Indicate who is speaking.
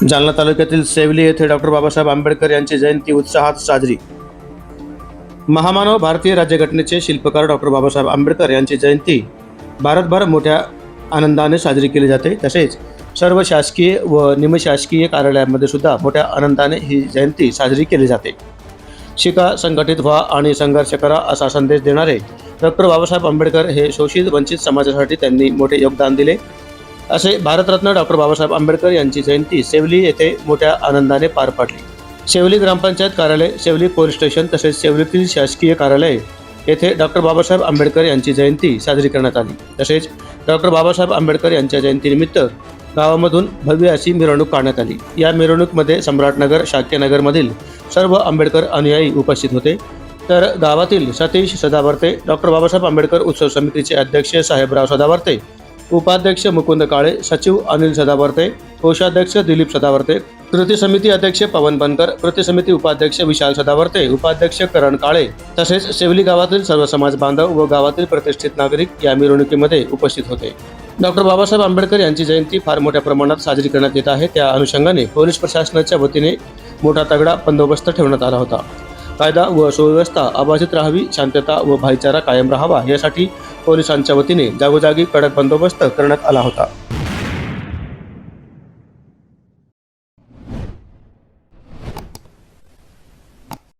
Speaker 1: जालना तालुक्यातील सेवली येथे डॉक्टर बाबासाहेब आंबेडकर यांची जयंती उत्साहात साजरी. महामानव भारतीय राज्यघटनेचे शिल्पकार डॉक्टर बाबासाहेब आंबेडकर यांची जयंती भारतभर मोठ्या आनंदाने साजरी केली जाते. तसेच सर्व शासकीय व निमशासकीय कार्यालयांमध्ये सुद्धा मोठ्या आनंदाने ही जयंती साजरी केली जाते. शिका संघटित व्हा आणि संघर्ष करा असा संदेश देणारे डॉक्टर बाबासाहेब आंबेडकर हे शोषित वंचित समाजासाठी त्यांनी मोठे योगदान दिले. असे भारतरत्न डॉक्टर बाबासाहेब आंबेडकर यांची जयंती सेवली येथे मोठ्या आनंदाने पार पाडली. सेवली ग्रामपंचायत कार्यालय सेवली पोलीस स्टेशन तसेच सेवलीतील शासकीय कार्यालय येथे डॉक्टर बाबासाहेब आंबेडकर यांची जयंती साजरी करण्यात आली. तसेच डॉक्टर बाबासाहेब आंबेडकर यांच्या जयंतीनिमित्त गावामधून भव्य अशी मिरवणूक काढण्यात आली. या मिरवणूकमध्ये सम्राटनगर शाक्यनगरमधील सर्व आंबेडकर अनुयायी उपस्थित होते. तर गावातील सतीश सदावर्ते डॉक्टर बाबासाहेब आंबेडकर उत्सव समितीचे अध्यक्ष साहेबराव सदावर्ते उपाध्यक्ष मुकुंद काळे सचिव अनिल सदावर्ते कोषाध्यक्ष दिलीप सदावर्ते कृती समिती अध्यक्ष पवन बनकर कृती समिती उपाध्यक्ष विशाल सदावर्ते उपाध्यक्ष करण काळे तसेच सेवली गावातील सर्व समाज बांधव व गावातील प्रतिष्ठित नागरिक या मिरवणुकीमध्ये उपस्थित होते. डॉक्टर बाबासाहेब आंबेडकर यांची जयंती फार मोठ्या प्रमाणात साजरी करण्यात येत आहे. त्या अनुषंगाने पोलीस प्रशासनाच्या वतीने मोठा तगडा बंदोबस्त ठेवण्यात आला होता. कायदा व सुव्यवस्था अबाधित राहावी शांतता व भाईचारा कायम राहावा यासाठी पोलिसांच्या वतीने जागोजागी कडक बंदोबस्त करण्यात आला होता.